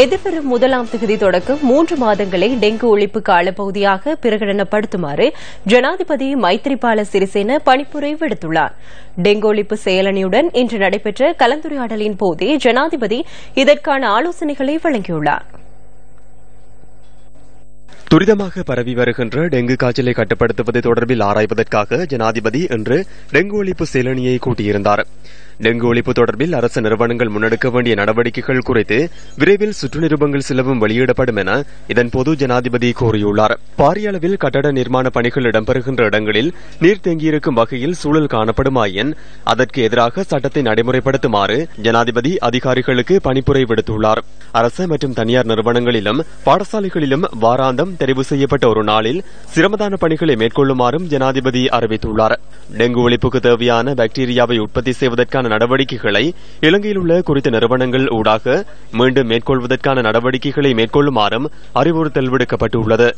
எதிர்வரும் முதலாம் தேதி தொடக்கம் மூன்று மாதங்களை டெங்கு ஒழிப்பு காலப்பகுதியாக பிரகடனப்படுத்துமாறு ஜனாதிபதி மைத்ரிபால சிறிசேன பணிப்புரை விடுத்துள்ளார். டெங்கு ஒழிப்பு செயலணியுடன் இன்று நடைபெற்ற கலந்துரையாடலின் போதே ஜனாதிபதி இதற்கான ஆலோசனைகளை வழங்கியுள்ளார். துரிதமாக பரவி வருகின்ற டெங்கு காய்ச்சலை கட்டுப்படுத்துவது தொடர்பில் ஆராய்வதற்காக ஜனாதிபதி இன்று டெங்கு ஒழிப்பு செயலணியை கூட்டியிருந்தார். டெங்கு ஒழிப்பு தொடர்பில் அரசு நிறுவனங்கள் முன்னெடுக்க வேண்டிய நடவடிக்கைகள் குறித்து விரைவில் சுற்று நிருபங்கள் சிலவும் வெளியிடப்படும் என இதன் பொது ஜனாதிபதி கூறியுள்ளார். பாரிய அளவில் கட்டட நிர்மாண பணிகள் இடம்பெறுகின்ற இடங்களில் நீர் தேங்கியிருக்கும் வகையில் சூழல் காணப்படுமாயின் அதற்கு எதிராக சட்டத்தை நடைமுறைப்படுத்துமாறு ஜனாதிபதி அதிகாரிகளுக்கு பணிப்புரை விடுத்துள்ளார். அரசு மற்றும் தனியார் நிறுவனங்களிலும் பாடசாலைகளிலும் வாராந்தம் தெரிவு செய்யப்பட்ட ஒரு நாளில் சிரமதான பணிகளை மேற்கொள்ளுமாறும் ஜனாதிபதி அறிவித்துள்ளார். டெங்கு ஒழிப்புக்கு தேவையான பாக்டீரியாவை உற்பத்தி செய்வதற்கான நடவடிக்கைகளை இலங்கையில் உள்ள குறித்த நிறுவனங்கள் ஊடாக மீண்டும் மேற்கொள்வதற்கான நடவடிக்கைகளை மேற்கொள்ளுமாறும் அறிவுறுத்தல் விடுக்கப்பட்டுள்ளது.